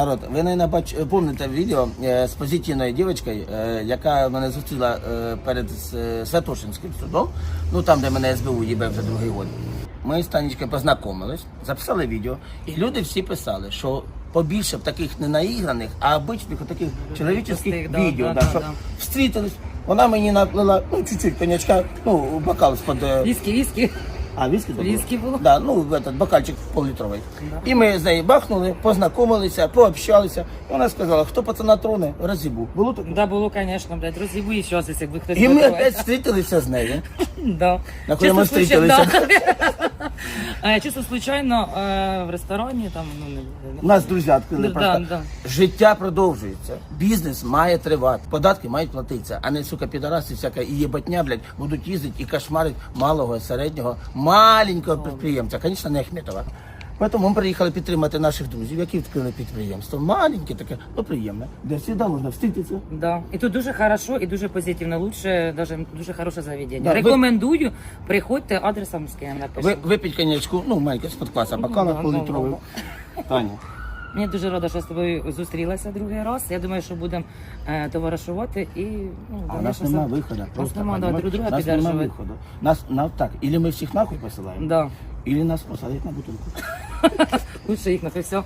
Народ, ви не бач... пам'ятаєте відео е, з позитивною дівчинкою, е, яка мене зустріла е, перед Святошинським судом, ну там, де мене СБУ їбе вже другий год. Ми з Танечкою познайомились, записали відео, і люди всі писали, що побільше б таких не наіграних, а обичних таких чоловічих відео, да, да, да, щоб да. встрітились. Вона мені налила, ну, чуть-чуть коньячка, ну, бокал з-під... е, Віскі, віскі. А, віскі то Віскі було? Да, ну, в этот бокальчик пол-літровий. І ми з нею бахнули, познайомилися, пообщалися. Вона сказала, хто пацана троне, розібу. Було таке? Да, було, звісно, блядь, розібу і щось, якби хтось І ми опять зустрілися з нею. Да. На Чисто ми зустрілися? Е, Чисто случайно е, в ресторані, там, ну, не У нас друзі відкрили Да, просто. да. Життя продовжується. Бізнес має тривати. Податки мають платитися, а не сука підараси, всяка і єботня, блядь, будуть їздити і кошмарить малого, середнього, маленького підприємця. Звісно, не Ахметова. Тому ми приїхали підтримати наших друзів, які відкрили підприємство. Маленьке таке, ну приємне, де завжди можна встретитися. Да. І тут дуже хорошо і дуже позитивно. Лучше, даже дуже хороше заведення. Да, ви- Рекомендую, приходьте, адресом з ким напишу. Ви, випіть коньячку, ну, маленьке з-під класа, бокала ну, пол-літровий. ну, Таня. Мені дуже рада, що з тобою зустрілася другий раз. Я думаю, що будемо е, товаришувати і ну, А у нас конечно, нема виходу. У нас Просто, нема, да, друг друга У нас нема виходу. Нас, на, так, или ми всіх нахуй посилаємо, Да. Или нас посадять на бутылку. Лучше их на все.